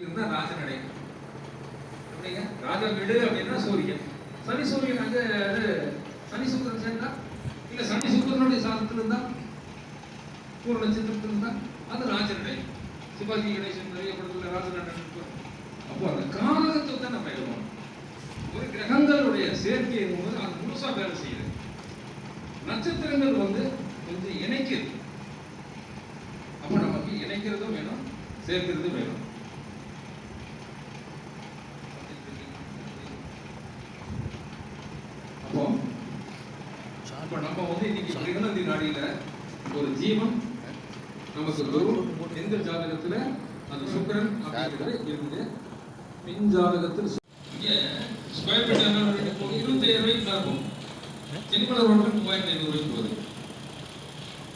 இருந்தா ராஜன் அடையும். அப்படிங்க ராஜா விடு அப்படின்னா சூரியன். சனி சூரியன் அங்க அது சனி சுக்கரன் சேர்ந்தா இல்ல சனி சுக்கரனுடைய சாதத்தில் இருந்தா பூர்ண நட்சத்திரத்துல இருந்தா அது ராஜன் அடையும். சிவாஜி கணேசன் நிறைய படத்துல ராஜன் அடையும் அப்போ அந்த காலகத்தை நம்ம எழுதணும். ஒரு கிரகங்களுடைய சேர்க்கை போது அது முழுசா வேலை செய்யுது. நட்சத்திரங்கள் வந்து கொஞ்சம் இணைக்கிறது. அப்ப நமக்கு இணைக்கிறதும் வேணும் சேர்க்கிறதும் வேணும் அப்போ அப்ப நம்ம வந்து இன்னைக்கு கிரகணதி நாடியில ஒரு நமக்கு வரும் எந்த ஜாதகத்துல அந்த சுக்கரன் அப்படிங்கிறது இருக்குது மின் ஜாதகத்தில் சு- இங்க ஸ்கொயர் ஃபீட் என்ன இருபத்தாயிரம் ரூபாய்க்கு தான் இருக்கும் சென்னிமலை ரோட்ல மூவாயிரத்தி ஐநூறு ரூபாய்க்கு போகுது.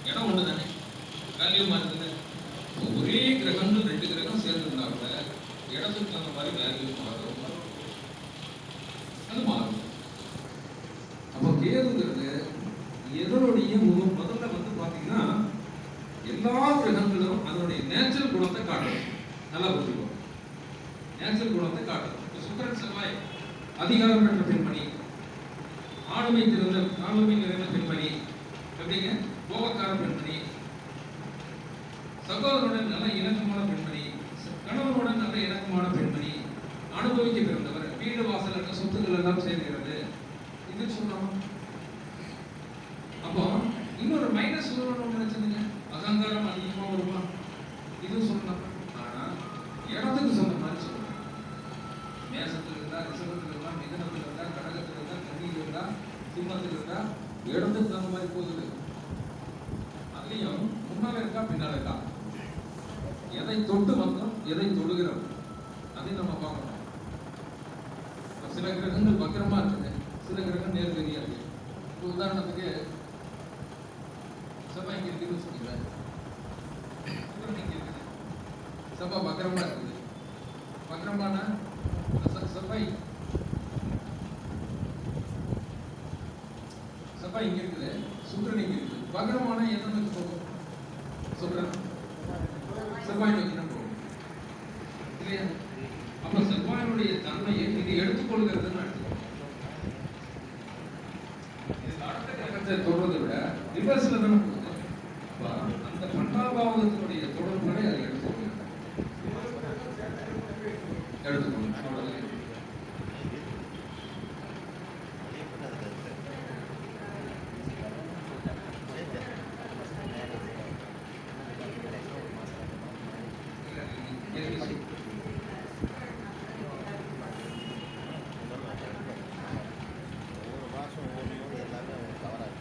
இடம் ஒன்று தானே வேல்யூ மாறுதுங்க ஒரே கிரகம்னு ரெண்டு கிரகம் சேர்ந்துருந்தா கூட இடத்துக்கு தகுந்த மாதிரி வேல்யூ மாறும் அது மாறும் அப்போ கேதுங்கிறது எதனுடைய முக முதல்ல வந்து பாத்தீங்கன்னா எல்லா கிரகங்களும் அதனுடைய நேச்சுரல் குணத்தை காட்டும் நல்லா புரிஞ்சுக்கோ. நேச்சுரல் குணத்தை காட்டும் இப்போ சுக்கரன் செவ்வாய் அதிகாரம் பெற்ற பெண்மணி ஆளுமை திறந்த ஆளுமை நிறைந்த பெண்மணி எப்படிங்க? கோபக்கார பெண்மணி சகோதரனுடன் நல்ல இணக்கமான பெண்மணி கணவனுடன் நல்ல இணக்கமான பெண்மணி அனுபவிக்க பிறந்தவர் வீடு வாசல் என்ற சொத்துக்கள் எல்லாம் சேர்கிறது. இது சொல்லணும். அப்போ இன்னொரு மைனஸ் சொல்லணும்னு நினைச்சதுங்க. அகங்காரம் அதிகமா வருமா? இது சொல்லலாம் ஆனா இடத்துக்கு சொன்ன மாதிரி சொல்லணும் மேசத்துல இருந்தா ரிசவத்துல இருந்தா மிதனத்துல இருந்தா கடகத்துல இருந்தா கண்ணியில் இருந்தா சிம்மத்துல இருந்தா இடத்துக்கு தகுந்த மாதிரி போகுது அதுலயும் முன்னால இருக்கா பின்னால இருக்கா? எதை தொட்டு வந்தோம் எதை தொடுகிறோம்? அதை நம்ம பார்க்கணும். சில கிரகங்கள் வக்கரமா இருக்குது. சில கிரகம் நேர் தெரியாது இப்போ உதாரணத்துக்கு செவ்வாய் இங்க இருக்குன்னு வச்சுக்கோங்களேன் சுக்கிரன் இங்க இருக்குது செவ்வாய் இருக்குது. வக்கரமான செவ்வாய் செவ்வாய் இங்க இருக்குது. சுக்கரன் இங்க இருக்குது. வக்கரமான எதை போகும் சுக்கரன் செவ்வாய் நோக்கி தான் போகும் இல்லையா அப்ப செவ்வாயினுடைய தன்மையை இது எடுத்துக்கொள்கிறதுன்னு அர்த்தம் இதுக்கு அடுத்த கிரகத்தை தொடர்றதை விட ரிவர்ஸ்ல தானே போகுது அப்ப அந்த பண்டாபாவகத்தினுடைய தொடர்புகளை அது எடுத்துக்கொள்கிறது எடுத்துக்கொள்ளும் அவ்வளவுதான். ஏற்கனவே ஒவ்வொரு மாதம் ஒவ்வொரு நோடு எல்லாமே கவராக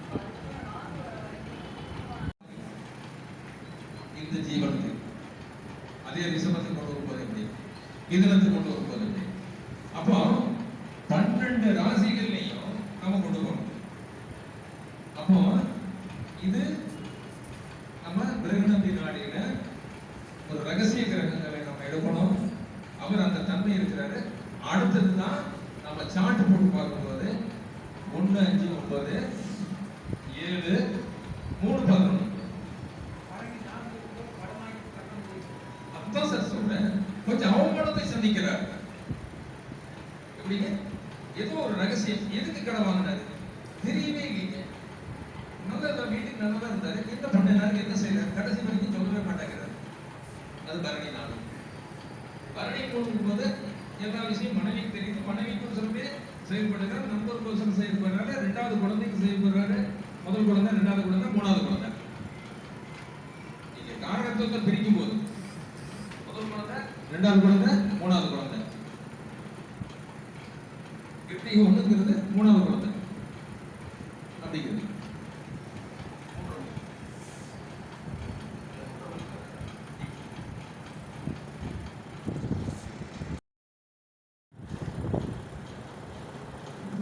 இந்த ஜீவனுக்கு அதே ரிஷபத்தை கொண்டு வரும்போது எப்படி மிதுனத்தை கொண்டு வரும்போது அப்போ பன்னெண்டு ராசிகள்லையும் நம்ம கொண்டு வரணும். அப்போ இது நம்ம கிரகணத்தி நாடியில ஒரு ரகசிய கிரகங்களை நம்ம எடுக்கணும். அவர் அந்த தன்மை இருக்கிறாரு. அடுத்தது தான் நம்ம சாட்டு போட்டு பார்க்கும்போது ஒன்று அஞ்சு ஒன்பது ஏழு மூணு பதினொன்று. நல்லதா வீட்டுக்கு நல்லதா இருந்தாரு என்ன எல்லாருக்கும் என்ன செய்யறாரு கடைசி வரைக்கும் சொல்லவே மாட்டேங்கிறாரு. அது பரணி நாடு பரணி போது எல்லா விஷயம் மனைவிக்கு தெரியுது மனைவிக்கு சொல்லி நம்பர் பர்சன் செயல்படுறாரு ரெண்டாவது குழந்தைக்கு செயல்படுறாரு முதல் குழந்தை ரெண்டாவது குழந்தை மூணாவது குழந்தை. நீங்க காரணத்துவத்தை பிரிக்கும் போது முதல் குழந்தை ரெண்டாவது குழந்தை மூணாவது குழந்தை. கிருத்திகை ஒண்ணுங்கிறது மூணாவது குழந்தை அப்படிங்கிறது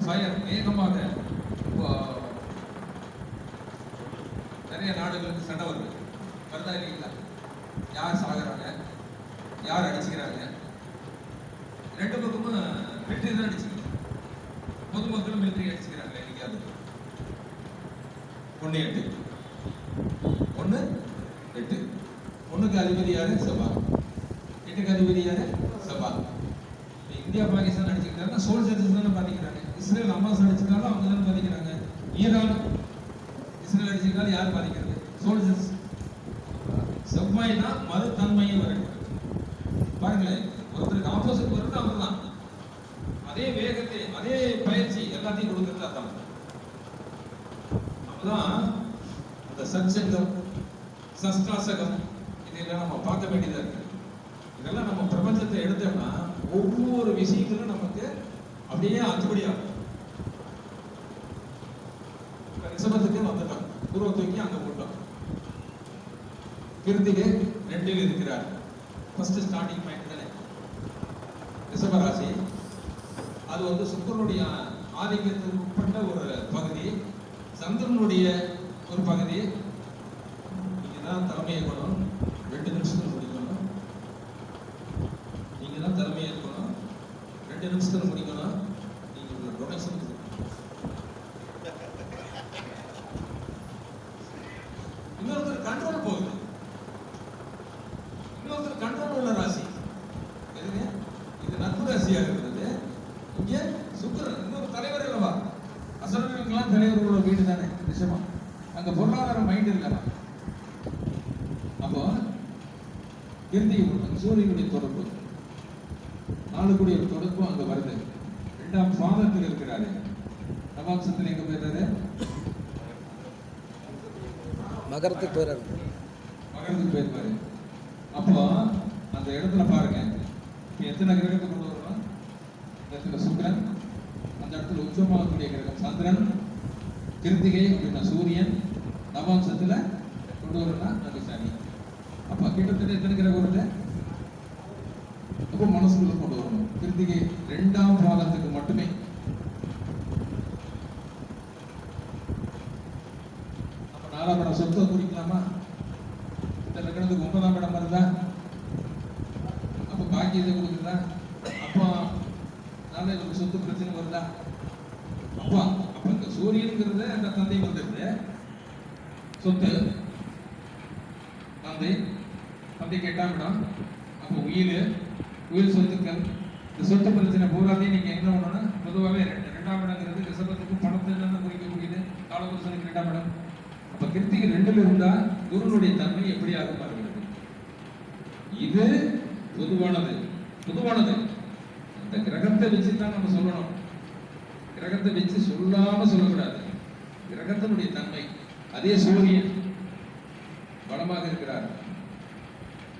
ஃபயர் வேகமாக இப்போ நிறைய சண்டை வருது. வருதா இல்லைங்களா யார் சாகுறாங்க? யார் அடிச்சுக்கிறாங்க? ரெண்டு பக்கமும் மிலிட்டரி தான் அடிச்சுக்கிறாங்க. பொதுமக்களும் மிலிட்டரி அடிச்சுக்கிறாங்க எங்கேயாவது ஒன்று எட்டு. ஒன்று எட்டு. ஒண்ணுக்கு அதிபதி யாரு? சபா. எட்டுக்கு அதிபதி யாரு? இந்தியா பாகிஸ்தான் அடிச்சுக்கிட்டாங்க சோல்ஜர்ஸ் தானே பாதிக்கிறாங்க. இஸ்ரேல் அம்மாஸ் அடிச்சுட்டாலும் அவங்க தானே பாதிக்கிறாங்க. ஈரான் இஸ்ரேல் அடிச்சுக்கிட்டாலும் யார் பாதிக்கிறாங்க? சோல்ஜர்ஸ் செவ்வாய்னா மறுத்தன்மையை வருகிறது பாருங்களேன் ஒருத்தருக்கு ஆப்போசிட் வருது அவர் தான் அதே வேகத்தை அதே பயிற்சி எல்லாத்தையும் கொடுக்கறது அதான் அப்பதான் அந்த சச்சங்கம் சஸ்தாசகம் இதெல்லாம் நம்ம பார்க்க வேண்டியதா இருக்கு. இதெல்லாம் நம்ம பிரபஞ்சத்தை எடுத்தோம்னா ஒவ்வொரு விஷயத்திலும் நமக்கு அப்படியே அத்துபடியாகும் ரிசபத்துக்கு ரிஷபத்துக்கு வந்துட்டோம் பூர்வ தூக்கி அங்க கிருத்திகை ரெண்டில் இருக்கிறார். ஃபர்ஸ்ட் ஸ்டார்டிங் பாயிண்ட் தானே? ரிஷபராசி அது வந்து சுக்கரனுடைய ஆதிக்கத்திற்கு உட்பட்ட ஒரு பகுதி. சந்திரனுடைய ஒரு பகுதி. இதுதான் தான் தலைமையை இருக்கணும் ரெண்டு நிமிஷத்துல முடிக்கணும் நீங்க தான் தலைமையை இருக்கணும் ரெண்டு நிமிஷத்துல முடிக்கணும் நீங்க உங்க டொனேஷன் இன்னொருத்தர் கண்ட்ரோல் போகுது இன்னொருத்தர் கண்ட்ரோல் உள்ள ராசி. எதுங்க இது நட்பு ராசியா இருக்கிறது. இங்க சுக்கிரன் இன்னொரு தலைவர் இல்லவா? அசரங்களுக்கெல்லாம் தலைவர் உள்ள வீடு தானே ரிஷபம் அங்க பொருளாதார மைண்ட் இல்லவா? அப்போ பொருள் சூரியனுடைய தொடர்பு. நாளுக்குடைய ஒரு தொடர்பு அங்க வருது. இரண்டாம் பாதத்தில் இருக்கிறாரு. நவாம்சத்தில் எங்க போயிட்டாரு? மகரத்துக்கு போயிடாரு மகரத்துக்கு போயிருப்பாரு. அப்போ அந்த இடத்துல பாருங்க. எத்தனை கிரகத்தை கொண்டு வருவோம் இந்த இடத்துல சுக்கிரன் அந்த இடத்துல உச்சமாகக்கூடிய கிரகம் சந்திரன் கிருத்திகை அப்படின்னா சூரியன் நவம்சத்தில் கொண்டு வரணும்னா அது சனி. அப்போ கிட்டத்தட்ட எத்தனை கிரகம் வருது? அப்போ மனசுக்குள்ள கொண்டு வரணும். கிருத்திகை ரெண்டாம் பாதத்துக்கு மட்டுமே அப்ப நாலாம் இடம் சொத்தை குறிக்கலாமா இந்த லக்னத்துக்கு ஒன்பதாம் இடம் வருதா அப்ப பாக்கியத்தை கொடுக்குதா அப்போ நாளை நமக்கு சொத்து பிரச்சனை வருதா அப்பா அப்ப இந்த சூரியனுங்கிறது அந்த தந்தை வந்துருது சொத்து. தந்தை தந்தை கேட்டாங்கடா அப்போ உயிர் உயிர் சொத்துக்கள். இந்த சொத்து பிரச்சனை பூராத்தையும் நீங்க என்ன பண்ணணும்னா பொதுவாகவே ரெண்டு ரெண்டாம் இடங்கிறது ரிசபத்துக்கு பணத்தை என்னன்னு குறிக்கக்கூடியது. காலபுருஷனுக்கு ரெண்டாம் இடம் அப்போ கிருத்திகை ரெண்டுல இருந்தால் குருனுடைய தன்மை எப்படியாக மாறுகிறது இது பொதுவானது பொதுவானது. அந்த கிரகத்தை வச்சு தான் நம்ம சொல்லணும். கிரகத்தை வச்சு சொல்லாம சொல்லக்கூடாது. கிரகத்தினுடைய தன்மை அதே சூரியன் பலமாக இருக்கிறார்.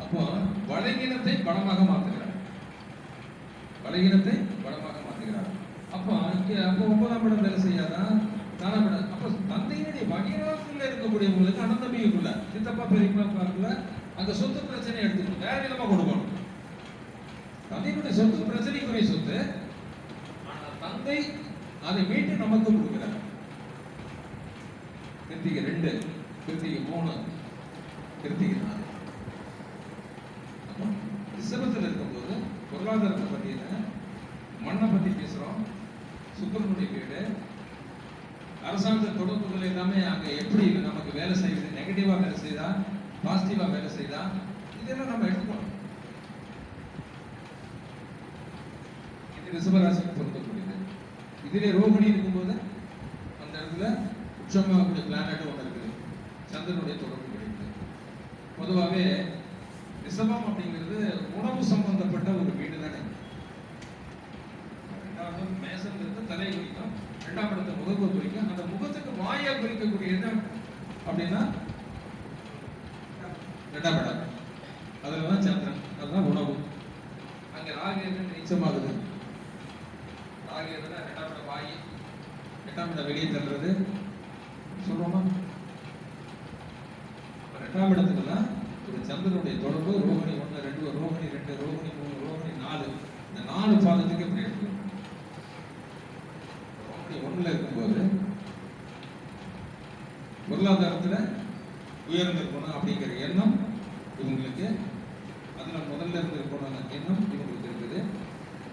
அப்போ பலகீனத்தை பலமாக மாற்றுகிறார். பலகீனத்தை பலமாக மாற்றுகிறார். அப்போ இங்கே அப்போ ஒன்பதாம் இடம் வேலை செய்யாதான் நாலாம் இடம். அப்போ தந்தையினுடைய வகையாளத்தில் இருக்கக்கூடியவங்களுக்கு அனந்தமிக்குள்ள சித்தப்பா பெரியப்பா பார்க்கல அந்த சொத்து பிரச்சனையை எடுத்துக்கணும் வேற விதமாக கொடுக்கணும். தந்தையினுடைய சொத்து பிரச்சனைக்குரிய சொத்து. ஆனா தந்தை அதை மீட்டு நமக்கு கொடுக்கிறார். கிருத்திகை ரெண்டு கிருத்திகை மூணு கிருத்திகை நாலு. அப்போ ரிசர்வத்தில் இருக்கும்போது பொருளாதாரத்தை பற்றின மண்ணை பற்றி பேசுகிறோம் சுப்பிரமணிய வீடு அரசாங்க தொடர்புகள் எல்லாமே அங்கே எப்படி நமக்கு வேலை செய்யுது நெகட்டிவாக வேலை செய்தா பாசிட்டிவாக வேலை செய்தா? இதெல்லாம் நம்ம எடுத்துக்கணும். இது ரிசர்வராசிக்கு பொருந்தக்கூடியது இதிலே ரோகிணி இருக்கும்போது உச்சமாகக்கூடிய பிளானட் ஒன்று இருக்குது சந்திரனுடைய தொடர்பு கிடைக்குது. பொதுவாகவே ரிஷபம் அப்படிங்கிறது உணவு சம்பந்தப்பட்ட ஒரு வீடு தானே. ரெண்டாவது மேசங்கிறது தலை குறிக்கும் ரெண்டாம் இடத்த முகப்பு குறிக்கும். அந்த முகத்துக்கு வாயை குறிக்கக்கூடிய இடம் அப்படின்னா ரெண்டாம் இடம். அதில் தான் சந்திரன். அதுதான் உணவு. அங்கே ராகு நீச்சமாகுது. ராகு ரெண்டாம் இடம் வாய் எட்டாம் இடம் வெளியே தள்ளுறது. சொல்றோமா? ரெண்டாம் ஒரு சந்திரனுடைய தொடர்பு ரோகிணி ஒன்று ரெண்டு ரோகிணி ரெண்டு ரோகிணி மூணு ரோகிணி நாலு. இந்த நாலு பாதத்துக்கு இப்படி எடுக்கணும் ரோகிணி ஒன்றில் இருக்கும்போது பொருளாதாரத்தில் உயர்ந்திருக்கணும் அப்படிங்கிற எண்ணம் இவங்களுக்கு அதுல முதல்ல இருந்து இருக்கணும் எண்ணம் இவங்களுக்கு இருக்குது.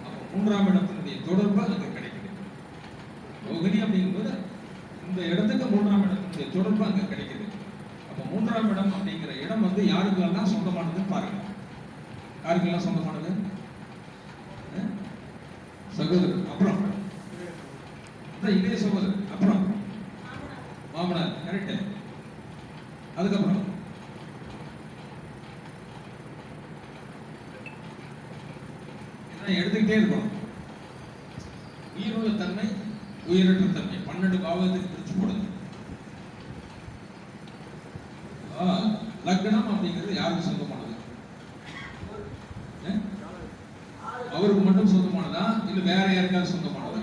அப்போ மூன்றாம் இடத்தினுடைய தொடர்பு அங்கே கிடைக்குது. ரோகிணி அப்படிங்கும்போது இந்த இடத்துக்கு மூன்றாம் தொடர்பு அங்கே கிடைக்குது. அப்போ மூன்றாம் இடம் அப்படிங்கிற இடம் வந்து யாருக்கெல்லாம் சொந்தமானதுன்னு பாருங்க. யாருக்கெல்லாம் சொந்தமானது? சகோதரர் அப்புறம். இதே சகோதரர் அப்புறம். மாமனார் கரெக்ட் அதுக்கப்புறம். எடுத்துக்கிட்டே இருக்கணும் உயிருள்ள தன்மை உயிரற்ற தன்மை பன்னெண்டு பாவத்துக்கு பிரிச்சு போடுது ஆ, லக்னம் அப்படிங்கிறது யாருக்கு சொந்தமானது அஹ்? அவருக்கு மட்டும் சொந்தமானதா? இல்ல வேற யாருக்காவது சொந்தமானதா?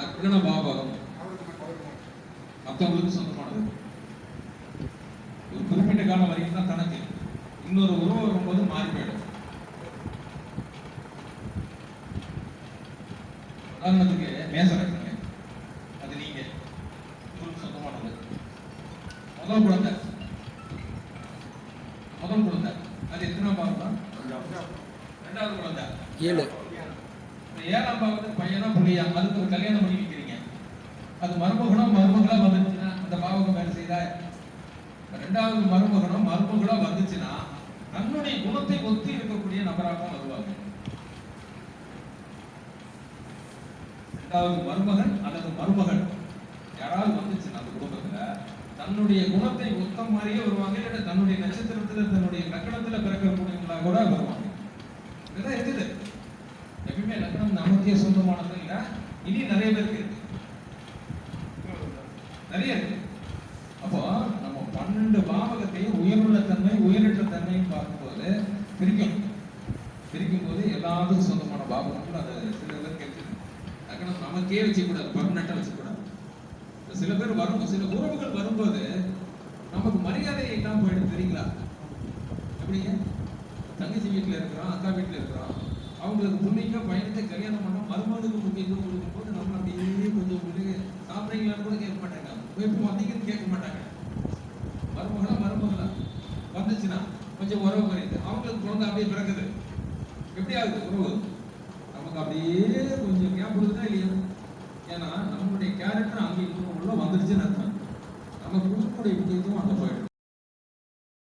லக்ன பாவகம் மற்றவங்களுக்கு சொந்தமானது? ஒரு குறிப்பிட்ட காலம் வரைக்கும் தான் தனக்கு. இன்னொரு உறவு வரும்போது மாறி போயிடும். உதாரணத்துக்கு அது நீங்க. உங்களுக்கு சொந்தமானது. முதல் குழந்தை. முதல் குழந்தை. அது எத்தனாம் பாவம் தான்? ரெண்டாவது குழந்தை. ஏழு. இந்த பையனா புள்ளியா அதுக்கு ஒரு கல்யாணம் பண்ணி வைக்கிறீங்க. அது மருமகனோ மருமகளா வந்துச்சுன்னா அந்த பாவகம் வேலை செய்தா? ரெண்டாவது மருமகனோ மருமகளா வந்துச்சுன்னா தன்னுடைய குணத்தை ஒத்தி இருக்கக்கூடிய நபராகவும் வருவாங்க. ரெண்டாவது மருமகன் அல்லது மருமகள் யாராவது வந்துச்சுன்னா அந்த குடும்பத்துல தன்னுடைய குணத்தை ஒத்த மாதிரியே வருவாங்க இல்லை தன்னுடைய நட்சத்திரத்துல தன்னுடைய லக்கணத்துல பிறக்கக்கூடியவங்களா கூட வருவாங்க. இதெல்லாம் இருக்குது நமக்கே சொந்தமானது இல்லை. இனி நிறைய பேருக்கு இருக்கு. நிறைய இருக்கு. அப்போ நம்ம பன்னெண்டு பாவகத்தையும் உயர்வுள்ள தன்மை உயரற்ற தன்மையும் பார்க்கும்போது பிரிக்கணும். பிரிக்கும் போது எல்லாத்துக்கும் சொந்தமான பாவகம் அது சில பேர் கேட்குது நமக்கே வச்சுக்கூடாது பர்மனெண்டா வச்சுக்கூடாது. சில பேர் வரும் சில உறவுகள் வரும்போது நமக்கு மரியாதை இல்லாமல் போயிடும் தெரியுங்களா? எப்படிங்க? தங்கச்சி வீட்டில் இருக்கிறோம் அக்கா வீட்டில் இருக்கிறோம் அவங்களுக்கு பிள்ளைக்கோ பையனுக்கு கல்யாணம் பண்ண மருமகளுக்கு முக்கியத்துவம் கொடுக்கும்போது நம்ம அப்படியே கொஞ்சம் உங்களுக்கு சாப்பிட்றீங்களான்னு கூட கேட்க மாட்டாங்க. எப்போ வந்தீங்கன்னு கேட்க மாட்டாங்க. மருமகளா மருமகளா? வந்துச்சுன்னா கொஞ்சம் உறவு குறையுது. அவங்களுக்கு குழந்தை அப்படியே பிறகுது எப்படி ஆகுது? உறவு?